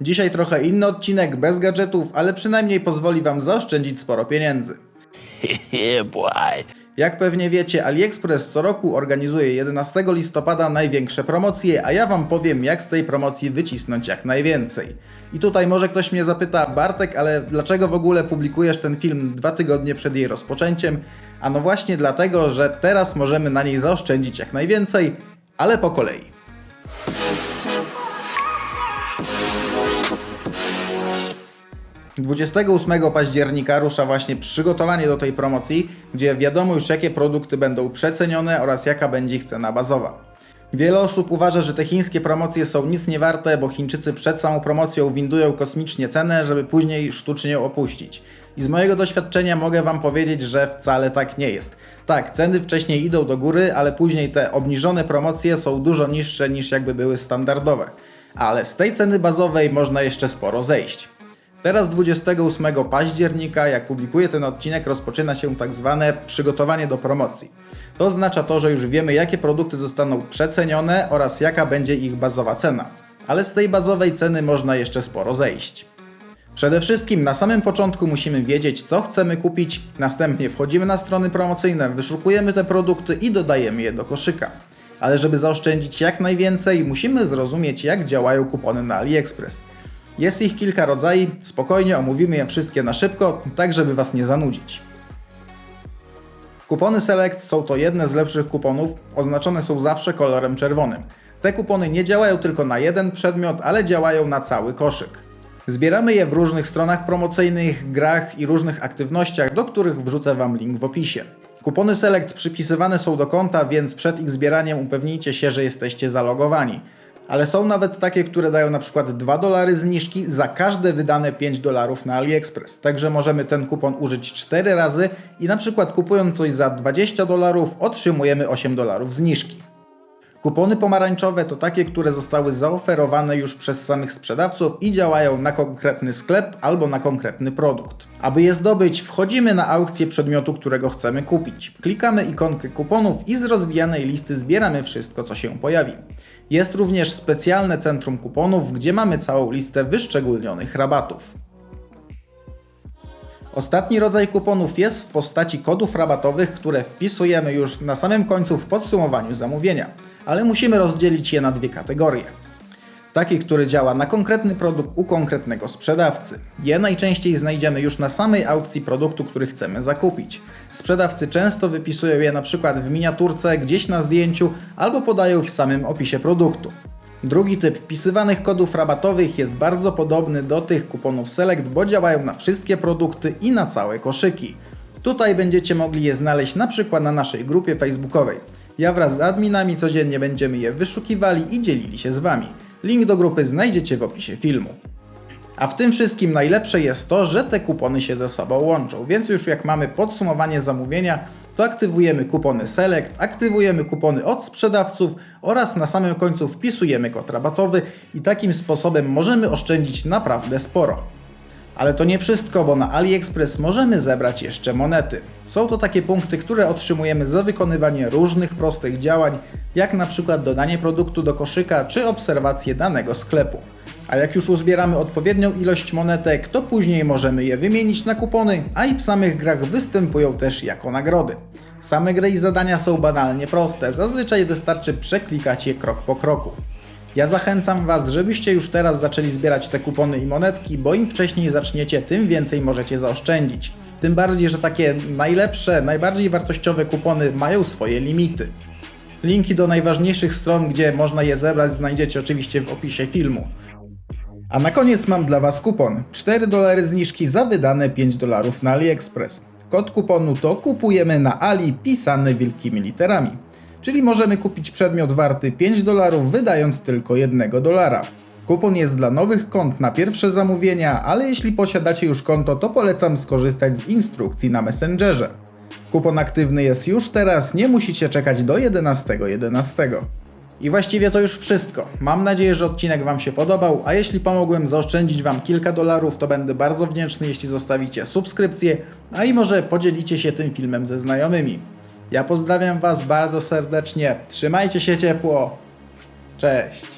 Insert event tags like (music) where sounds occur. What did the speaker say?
Dzisiaj trochę inny odcinek, bez gadżetów, ale przynajmniej pozwoli Wam zaoszczędzić sporo pieniędzy. (laughs) Jak pewnie wiecie, AliExpress co roku organizuje 11 listopada największe promocje, a ja Wam powiem, jak z tej promocji wycisnąć jak najwięcej. I tutaj może ktoś mnie zapyta, Bartek, ale dlaczego w ogóle publikujesz ten film dwa tygodnie przed jej rozpoczęciem? A no właśnie dlatego, że teraz możemy na niej zaoszczędzić jak najwięcej, ale po kolei. 28 października rusza właśnie przygotowanie do tej promocji, gdzie wiadomo już jakie produkty będą przecenione oraz jaka będzie ich cena bazowa. Wiele osób uważa, że te chińskie promocje są nic nie warte, bo Chińczycy przed samą promocją windują kosmicznie cenę, żeby później sztucznie opuścić. I z mojego doświadczenia mogę Wam powiedzieć, że wcale tak nie jest. Tak, ceny wcześniej idą do góry, ale później te obniżone promocje są dużo niższe niż jakby były standardowe. Ale z tej ceny bazowej można jeszcze sporo zejść. Teraz 28 października, jak publikuję ten odcinek, rozpoczyna się tak zwane przygotowanie do promocji. To oznacza to, że już wiemy, jakie produkty zostaną przecenione oraz jaka będzie ich bazowa cena. Ale z tej bazowej ceny można jeszcze sporo zejść. Przede wszystkim na samym początku musimy wiedzieć, co chcemy kupić, następnie wchodzimy na strony promocyjne, wyszukujemy te produkty i dodajemy je do koszyka. Ale żeby zaoszczędzić jak najwięcej, musimy zrozumieć, jak działają kupony na AliExpress. Jest ich kilka rodzajów, spokojnie omówimy je wszystkie na szybko, tak żeby Was nie zanudzić. Kupony Select są to jedne z lepszych kuponów, oznaczone są zawsze kolorem czerwonym. Te kupony nie działają tylko na jeden przedmiot, ale działają na cały koszyk. Zbieramy je w różnych stronach promocyjnych, grach i różnych aktywnościach, do których wrzucę Wam link w opisie. Kupony Select przypisywane są do konta, więc przed ich zbieraniem upewnijcie się, że jesteście zalogowani. Ale są nawet takie, które dają na przykład 2 dolary zniżki za każde wydane 5 dolarów na AliExpress. Także możemy ten kupon użyć 4 razy i na przykład kupując coś za 20 dolarów otrzymujemy 8 dolarów zniżki. Kupony pomarańczowe to takie, które zostały zaoferowane już przez samych sprzedawców i działają na konkretny sklep albo na konkretny produkt. Aby je zdobyć, wchodzimy na aukcję przedmiotu, którego chcemy kupić. Klikamy ikonkę kuponów i z rozwijanej listy zbieramy wszystko, co się pojawi. Jest również specjalne centrum kuponów, gdzie mamy całą listę wyszczególnionych rabatów. Ostatni rodzaj kuponów jest w postaci kodów rabatowych, które wpisujemy już na samym końcu w podsumowaniu zamówienia, ale musimy rozdzielić je na dwie kategorie. Taki, który działa na konkretny produkt u konkretnego sprzedawcy. Je najczęściej znajdziemy już na samej aukcji produktu, który chcemy zakupić. Sprzedawcy często wypisują je na przykład w miniaturce, gdzieś na zdjęciu albo podają w samym opisie produktu. Drugi typ wpisywanych kodów rabatowych jest bardzo podobny do tych kuponów Select, bo działają na wszystkie produkty i na całe koszyki. Tutaj będziecie mogli je znaleźć na przykład na naszej grupie facebookowej. Ja wraz z adminami codziennie będziemy je wyszukiwali i dzielili się z Wami. Link do grupy znajdziecie w opisie filmu. A w tym wszystkim najlepsze jest to, że te kupony się ze sobą łączą, więc już jak mamy podsumowanie zamówienia, to aktywujemy kupony Select, aktywujemy kupony od sprzedawców oraz na samym końcu wpisujemy kod rabatowy i takim sposobem możemy oszczędzić naprawdę sporo. Ale to nie wszystko, bo na AliExpress możemy zebrać jeszcze monety. Są to takie punkty, które otrzymujemy za wykonywanie różnych prostych działań, jak na przykład dodanie produktu do koszyka czy obserwację danego sklepu. A jak już uzbieramy odpowiednią ilość monetek, to później możemy je wymienić na kupony, a i w samych grach występują też jako nagrody. Same gry i zadania są banalnie proste, zazwyczaj wystarczy przeklikać je krok po kroku. Ja zachęcam Was, żebyście już teraz zaczęli zbierać te kupony i monetki, bo im wcześniej zaczniecie, tym więcej możecie zaoszczędzić. Tym bardziej, że takie najlepsze, najbardziej wartościowe kupony mają swoje limity. Linki do najważniejszych stron, gdzie można je zebrać, znajdziecie oczywiście w opisie filmu. A na koniec mam dla Was kupon. 4 dolary zniżki za wydane 5 dolarów na AliExpress. Kod kuponu to kupujemy na Ali pisany wielkimi literami. Czyli możemy kupić przedmiot warty 5 dolarów wydając tylko 1 dolara. Kupon jest dla nowych kont na pierwsze zamówienia, ale jeśli posiadacie już konto, to polecam skorzystać z instrukcji na Messengerze. Kupon aktywny jest już teraz, nie musicie czekać do 11.11. 11. I właściwie to już wszystko. Mam nadzieję, że odcinek Wam się podobał, a jeśli pomogłem zaoszczędzić Wam kilka dolarów, to będę bardzo wdzięczny, jeśli zostawicie subskrypcję, a i może podzielicie się tym filmem ze znajomymi. Ja pozdrawiam Was bardzo serdecznie, trzymajcie się ciepło, cześć!